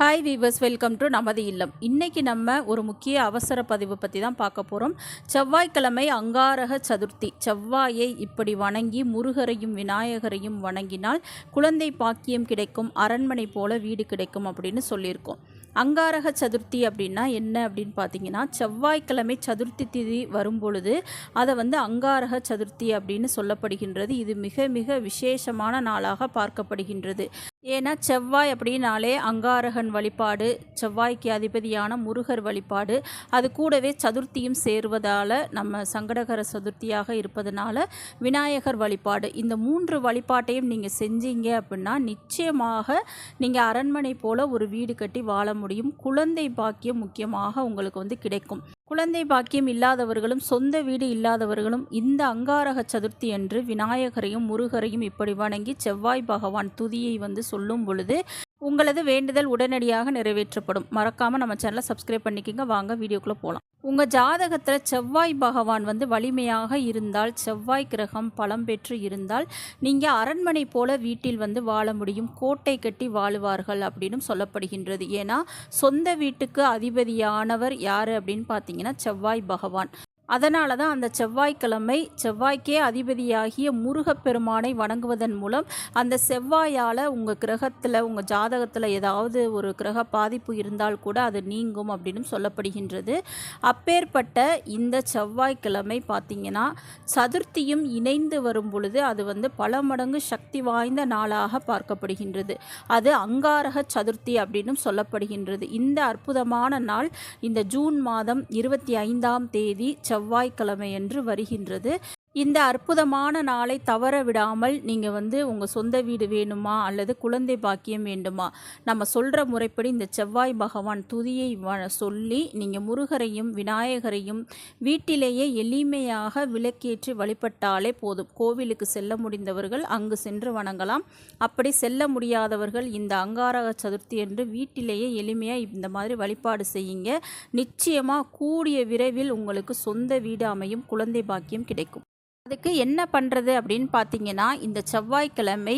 Hi viewers welcome to நமது இல்லம். இன்றைக்கி நம்ம ஒரு முக்கிய அவசர பதிவு பற்றி தான் பார்க்க போகிறோம் செவ்வாய்க்கிழமை அங்காரக சதுர்த்தி. செவ்வாயை இப்படி வணங்கி முருகரையும் விநாயகரையும் வணங்கினால் குழந்தை பாக்கியம் கிடைக்கும் அரண்மனை போல வீடு கிடைக்கும் அப்படின்னு சொல்லியிருக்கோம். அங்காரக சதுர்த்தி அப்படின்னா என்ன அப்படின்னு பார்த்தீங்கன்னா செவ்வாய்க்கிழமை சதுர்த்தி திதி வரும்பொழுது அதை வந்து அங்காரக சதுர்த்தி அப்படின்னு சொல்லப்படுகின்றது. இது மிக மிக விசேஷமான நாளாக பார்க்கப்படுகின்றது. ஏன்னா செவ்வாய் அப்படின்னாலே அங்காரகன் வழிபாடு செவ்வாய்க்கு அதிபதியான முருகர் வழிபாடு. அது கூடவே சதுர்த்தியும் சேருவதால் நம்ம சங்கடகர சதுர்த்தியாக இருப்பதனால விநாயகர் வழிபாடு. இந்த மூன்று வழிபாட்டையும் நீங்கள் செஞ்சீங்க அப்படின்னா நிச்சயமாக நீங்கள் அரண்மனை போல் ஒரு வீடு கட்டி வாழ முடியும். குழந்தை பாக்கியம் முக்கியமாக உங்களுக்கு வந்து கிடைக்கும். குழந்தை பாக்கியம் இல்லாதவர்களும் சொந்த வீடு இல்லாதவர்களும் இந்த அங்காரக சதுர்த்தி அன்று விநாயகரையும் முருகரையும் இப்படி வணங்கி செவ்வாய் பகவான் துதியை வந்து சொல்லும் பொழுது உங்களது வேண்டுதல் உடனடியாக நிறைவேற்றப்படும். மறக்காமல் நம்ம சேனலை சப்ஸ்கிரைப் பண்ணிக்கோங்க. வாங்க வீடியோக்குள்ளே போகலாம் உங்கள் ஜாதகத்தில் செவ்வாய் பகவான் வந்து வலிமையாக இருந்தால் செவ்வாய் கிரகம் பலம் பெற்று இருந்தால் நீங்கள் அரண்மனை போல வீட்டில் வந்து வாழ முடியும். கோட்டை கட்டி வாழுவார்கள் அப்படின்னு சொல்லப்படுகின்றது. ஏன்னா சொந்த வீட்டுக்கு அதிபதியானவர் யார் அப்படின்னு பார்த்தீங்கன்னா செவ்வாய் பகவான். அதனால தான் அந்த செவ்வாய்க்கிழமை செவ்வாய்க்கே அதிபதியாகிய முருகப்பெருமானை வணங்குவதன் மூலம் அந்த செவ்வாயால் உங்கள் கிரகத்தில் உங்கள் ஜாதகத்தில் ஏதாவது ஒரு கிரக பாதிப்பு இருந்தால் கூட அது நீங்கும் அப்படின்னு சொல்லப்படுகின்றது. அப்பேற்பட்ட இந்த செவ்வாய்க்கிழமை பார்த்திங்கன்னா சதுர்த்தியும் இணைந்து வரும் பொழுது அது வந்து பல மடங்கு சக்தி வாய்ந்த நாளாக பார்க்கப்படுகின்றது. அது அங்காரக சதுர்த்தி அப்படின்னு சொல்லப்படுகின்றது. இந்த அற்புதமான நாள் இந்த ஜூன் மாதம் இருபத்தி ஐந்தாம் தேதி செவ் செவ்வாய்க்கிழமையன்று வருகின்றது. இந்த அற்புதமான நாளை தவற விடாமல் நீங்கள் வந்து உங்கள் சொந்த வீடு வேணுமா அல்லது குழந்தை பாக்கியம் வேண்டுமா? நம்ம சொல்கிற முறைப்படி இந்த செவ்வாய் பகவான் துதியை சொல்லி நீங்கள் முருகரையும் விநாயகரையும் வீட்டிலேயே எளிமையாக விளக்கேற்றி வழிபட்டாலே போதும். கோவிலுக்கு செல்ல முடிந்தவர்கள் அங்கு சென்று வணங்கலாம். அப்படி செல்ல முடியாதவர்கள் இந்த அங்காரக சதுர்த்தி என்று வீட்டிலேயே எளிமையாக இந்த மாதிரி வழிபாடு செய்யுங்க. நிச்சயமாக கூடிய விரைவில் உங்களுக்கு சொந்த வீடு அமையும் குழந்தை பாக்கியம் கிடைக்கும். அதுக்கு என்ன பண்ணுறது அப்படின்னு பார்த்தீங்கன்னா இந்த செவ்வாய்க்கிழமை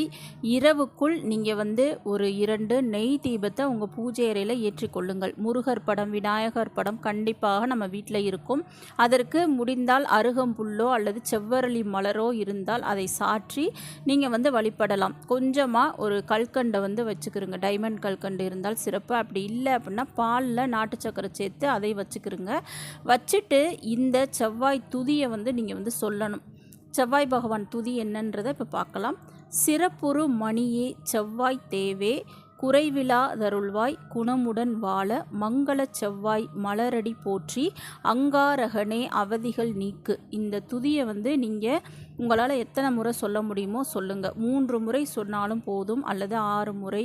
இரவுக்குள் நீங்கள் வந்து ஒரு இரண்டு நெய் தீபத்தை உங்கள் பூஜை அறையில் ஏற்றிக்கொள்ளுங்கள் முருகர் படம் விநாயகர் படம் கண்டிப்பாக நம்ம வீட்டில் இருக்கும். அதற்கு முடிந்தால் அருகம்புல்லோ அல்லது செவ்வரளி மலரோ இருந்தால் அதை சாற்றி நீங்கள் வந்து வழிபடலாம். கொஞ்சமாக ஒரு கல்கண்டை வந்து வச்சுக்கிறோங்க டைமண்ட் கல்கண்டு இருந்தால் சிறப்பு. அப்படி இல்லை அப்படின்னா பாலில் நாட்டு சக்கரை சேர்த்து அதை வச்சுக்கிறோங்க வச்சுட்டு இந்த செவ்வாய் துதியை வந்து நீங்கள் வந்து சொல்லணும். செவ்வாய் பகவான் துதி என்னன்றதை இப்போ பார்க்கலாம். சிறப்புறு மணியே செவ்வாய் தேவே குறைவிலா தருள்வாய் குணமுடன் வாழ மங்கள செவ்வாய் மலரடி போற்றி அங்காரகனே அவதிகள் நீக்கு. இந்த துதியை வந்து நீங்கள் உங்களால் எத்தனை முறை சொல்ல முடியுமோ சொல்லுங்கள் மூன்று முறை சொன்னாலும் போதும் அல்லது ஆறு முறை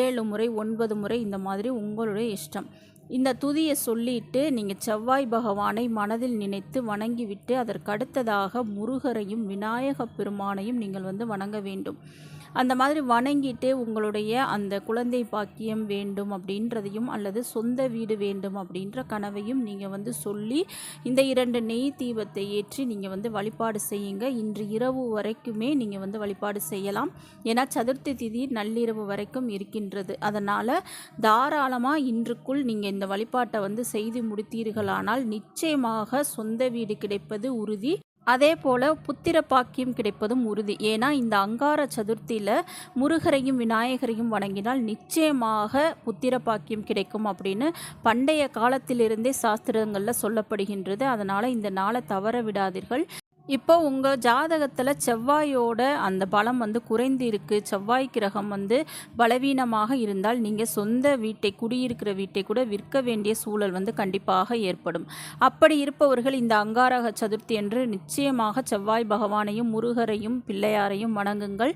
ஏழு முறை ஒன்பது முறை இந்த மாதிரி உங்களுடைய இஷ்டம். இந்த துதியை சொல்லிட்டு நீங்கள் செவ்வாய் பகவானை மனதில் நினைத்து வணங்கிவிட்டு அதற்கு அடுத்ததாக முருகரையும் விநாயக பெருமானையும் நீங்கள் வந்து வணங்க வேண்டும். அந்த மாதிரி வணங்கிட்டு உங்களுடைய அந்த குழந்தை பாக்கியம் வேண்டும் அப்படின்றதையும் அல்லது சொந்த வீடு வேண்டும் அப்படின்ற கனவையும் நீங்கள் வந்து சொல்லி இந்த இரண்டு நெய் தீபத்தை ஏற்றி நீங்கள் வந்து வழிபாடு செய்யுங்க. இன்று இரவு வரைக்குமே நீங்கள் வந்து வழிபாடு செய்யலாம். ஏன்னா சதுர்த்தி திதி நள்ளிரவு வரைக்கும் இருக்கின்றது. அதனால் தாராளமாக இன்றுக்குள் நீங்கள் இந்த வழிபாட்டை வந்து செய்து முடித்தீர்களானால் நிச்சயமாக சொந்த வீடு கிடைப்பது உறுதி. அதே போல் புத்திர பாக்கியம் கிடைப்பதும் உறுதி. ஏன்னா இந்த அங்கார சதுர்த்தியில் முருகரையும் விநாயகரையும் வணங்கினால் நிச்சயமாக புத்திர பாக்கியம் கிடைக்கும் அப்படின்னு பண்டைய காலத்திலிருந்தே சாஸ்திரங்களில் சொல்லப்படுகின்றது. அதனால் இந்த நாளை தவற விடாதீர்கள். இப்போ உங்கள் ஜாதகத்தில் செவ்வாயோட அந்த பலம் வந்து குறைந்து இருக்குது செவ்வாய் கிரகம் வந்து பலவீனமாக இருந்தால் நீங்கள் சொந்த வீட்டை குடியிருக்கிற வீட்டை கூட விற்க வேண்டிய சூழல் வந்து கண்டிப்பாக ஏற்படும். அப்படி இருப்பவர்கள் இந்த அங்காரக சதுர்த்தி என்று நிச்சயமாக செவ்வாய் பகவானையும் முருகரையும் பிள்ளையாரையும் வணங்குங்கள்.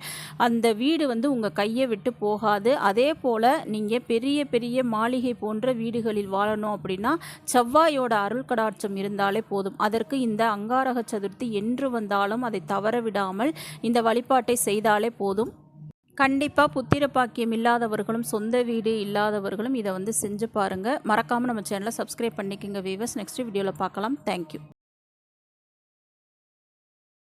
அந்த வீடு வந்து உங்கள் கையை விட்டு போகாது. அதே போல் நீங்கள் பெரிய பெரிய மாளிகை போன்ற வீடுகளில் வாழணும் அப்படின்னா செவ்வாயோட அருள் கடாட்சம் இருந்தாலே போதும். அதற்கு இந்த அங்காரக சதுர்த்தி என்று வந்தாலும் அதை தவற விடாமல் இந்த வழிபாட்டை செய்தாலே போதும். கண்டிப்பாக புத்திர பாக்கியம் இல்லாதவர்களும் சொந்த வீடு இல்லாதவர்களும் இதை வந்து செஞ்சு பாருங்கள் மறக்காமல் நம்ம சேனலை சப்ஸ்கிரைப் பண்ணிக்கோங்க வீவர்ஸ் நெக்ஸ்ட் வீடியோவில் பார்க்கலாம். தேங்க்யூ